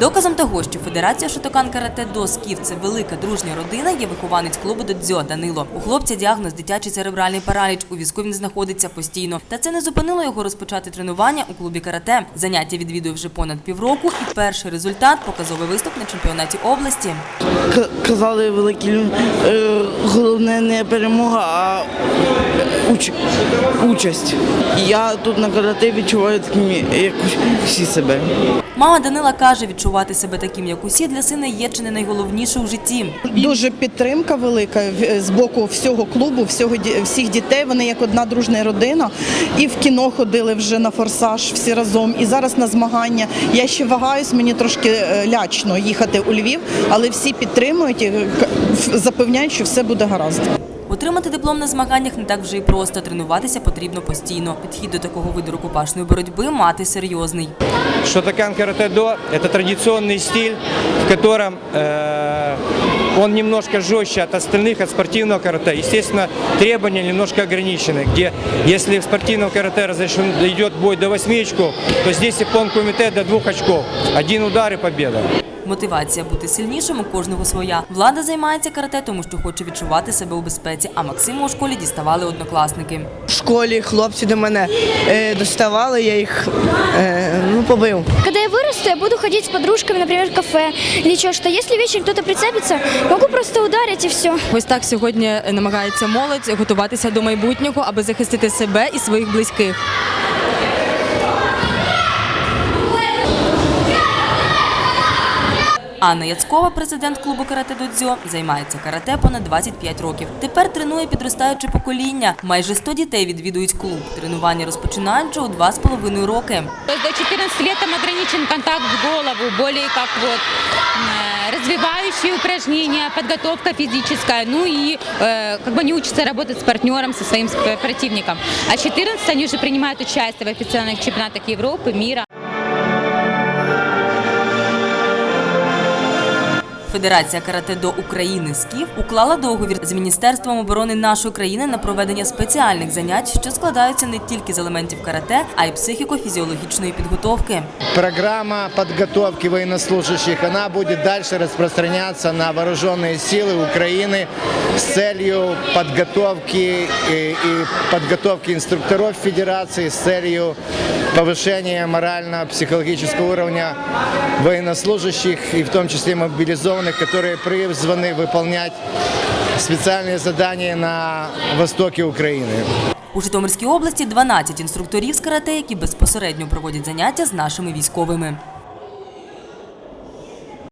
Доказом того, що Федерація Шотокан Карате до Скіф це велика дружня родина, є вихованець клубу Додзьо Данило. У хлопця діагноз дитячий церебральний параліч. У візку він знаходиться постійно. Та це не зупинило його розпочати тренування у клубі карате. Заняття відвідує вже понад півроку, і перший результат показовий виступ на чемпіонаті області. Казали великі е, головне не перемога, а уч, участь. Я тут на карате відчуваю таким, як всі себе. Мама Данила каже, відчувати себе таким, як усі, для сина є чи не найголовніше у житті. Дуже підтримка велика з боку всього клубу, всього всіх дітей. Вони як одна дружня родина. І в кіно ходили вже на форсаж всі разом. І зараз на змагання. Я ще вагаюсь, мені трошки е, лячно їхати у Львів, але всі підтримують і е, запевняють, що все буде гаразд. Отримати диплом на змаганнях не так вже і просто. Тренуватися потрібно постійно. Підхід до такого виду рукопашної боротьби мати серйозний. Шотокан карате до – это традиционный стиль, в котором э, он немножко жестче от остальных, от спортивного карате. Естественно, требования немножко ограничены, где если в спортивном карате разрешен, идет бой до 8 очков, то здесь япон кумите до 2 очков. Один удар и победа. Мотивація бути сильнішим у кожного своя. Влада займається карате, тому що хоче відчувати себе у безпеці. А Максиму у школі діставали однокласники. В школі хлопці до мене е, доставали, я їх е, ну, побив. Когда я вырасту, я буду ходить с подружками, например, в кафе или что, что если вечером кто-то прицепится, могу просто ударить и все. Ось так сьогодні намагається молодь готуватися до майбутнього, аби захистити себе і своїх близьких. Анна Яцкова, президент клубу карате Додзьо, займається карате понад 25 років. Тепер тренує підростаюче покоління. Майже 100 дітей відвідують клуб. Тренування розпочинають вже у 2,5 роки. То есть до 14 лет там ограничен контакт в голову, более как вот э, развивающие упражнения, подготовка физическая, ну и э, как бы они учатся работать с партнером, со своим сп- противником. А 14 они уже принимают участие в официальных чемпионатах Европы, мира. Федерація карате до України СКІФ уклала договір з Міністерством оборони нашої країни на проведення спеціальних занять, що складаються не тільки з елементів карате, а й психіко-фізіологічної підготовки. Программа подготовки военнослужащих, она будет дальше распространяться на вооруженные силы Украины с целью подготовки и, и подготовки инструкторов Федерации, с целью повышения морально-психологического уровня военнослужащих и в том числе мобилизованных, которые призваны выполнять специальные задания на востоке Украины. У Житомирській області 12 інструкторів з карате, які безпосередньо проводять заняття з нашими військовими.